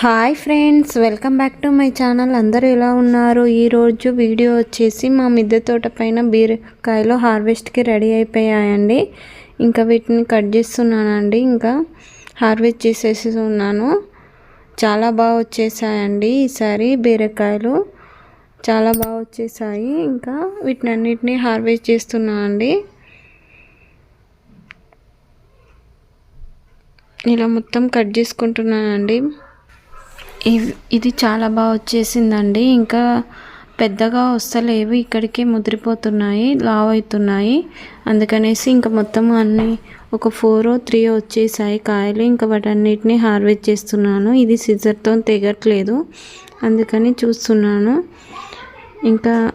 Hi friends welcome back to my channel. అందరూ ఎలా ఉన్నారు? ఈరోజు వీడియో వచ్చేసి మా మిద్దె తోట పైన బీరకాయలు హార్వెస్ట్కి రెడీ అయిపోయాయండి. ఇంకా వీటిని కట్ చేస్తున్నానండి. ఇంకా హార్వెస్ట్ చేసేసి ఉన్నాను చాలా బాగా వచ్చేసాయండి ఈసారి బీరకాయలు. చాలా బాగా వచ్చేసాయి. ఇంకా వీటిని అన్నిటినీ హార్వెస్ట్ చేస్తున్నాను అండి ఇలా మొత్తం కట్ చేసుకుంటున్నానండి. ఇది చాలా బాగా వచ్చేసిందండి. ఇంకా పెద్దగా వస్తలేవు. ఇక్కడికే ముదిరిపోతున్నాయి లావ్ అవుతున్నాయి అందుకనేసి ఇంకా మొత్తం అన్ని ఒక ఫోర్ త్రీ వచ్చేసాయి కాయలు. ఇంకా వాటన్నిటిని హార్వెస్ట్ చేస్తున్నాను. ఇది సిజర్తో తెగట్లేదు. అందుకని చూస్తున్నాను. ఇంకా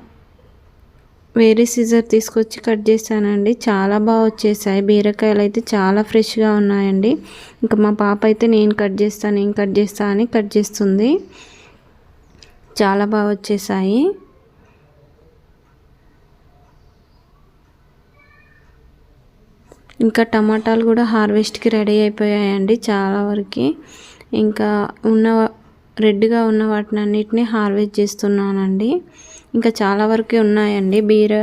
వేరే సీజర్ తీసుకొచ్చి కట్ చేశానండి. చాలా బాగా వచ్చేసాయి. బీరకాయలు అయితే చాలా ఫ్రెష్గా ఉన్నాయండి. ఇంకా మా పాప అయితే నేను కట్ చేస్తాను నేను కట్ చేస్తా అని కట్ చేస్తుంది. చాలా బాగా వచ్చేసాయి. ఇంకా టమాటాలు కూడా హార్వెస్ట్కి రెడీ అయిపోయాయండి చాలా వరకు. ఇంకా ఉన్న రెడ్గా ఉన్న వాటిని అన్నిటిని హార్వెస్ట్ చేస్తున్నానండి. ఇంకా చాలా వరకే ఉన్నాయండి. బీర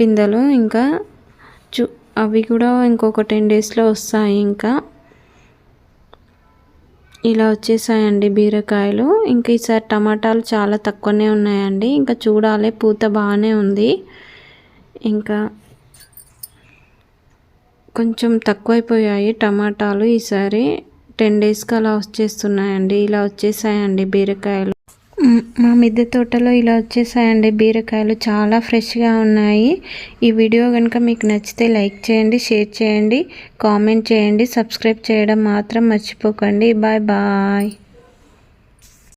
పిందెలు ఇంకా చూ అవి కూడా ఇంకొక టెన్ డేస్లో వస్తాయి ఇంకా. ఇలా వచ్చేసాయండి బీరకాయలు. ఇంకా ఈసారి టమాటాలు చాలా తక్కువనే ఉన్నాయండి. ఇంకా చూడాలి పూత బాగానే ఉంది. ఇంకా కొంచెం తక్కువైపోయాయి టమాటాలు ఈసారి. టెన్ డేస్కి అలా వచ్చేస్తున్నాయండి. ఇలా వచ్చేసాయండి బీరకాయలు. మా మిద్దె తోటలో ఇలా వచ్చేసాయండి బీరకాయలు. చాలా ఫ్రెష్గా ఉన్నాయి. ఈ వీడియో కనుక మీకు నచ్చితే లైక్ చేయండి షేర్ చేయండి కామెంట్ చేయండి సబ్స్క్రైబ్ చేయడం మాత్రం మర్చిపోకండి. Bye bye.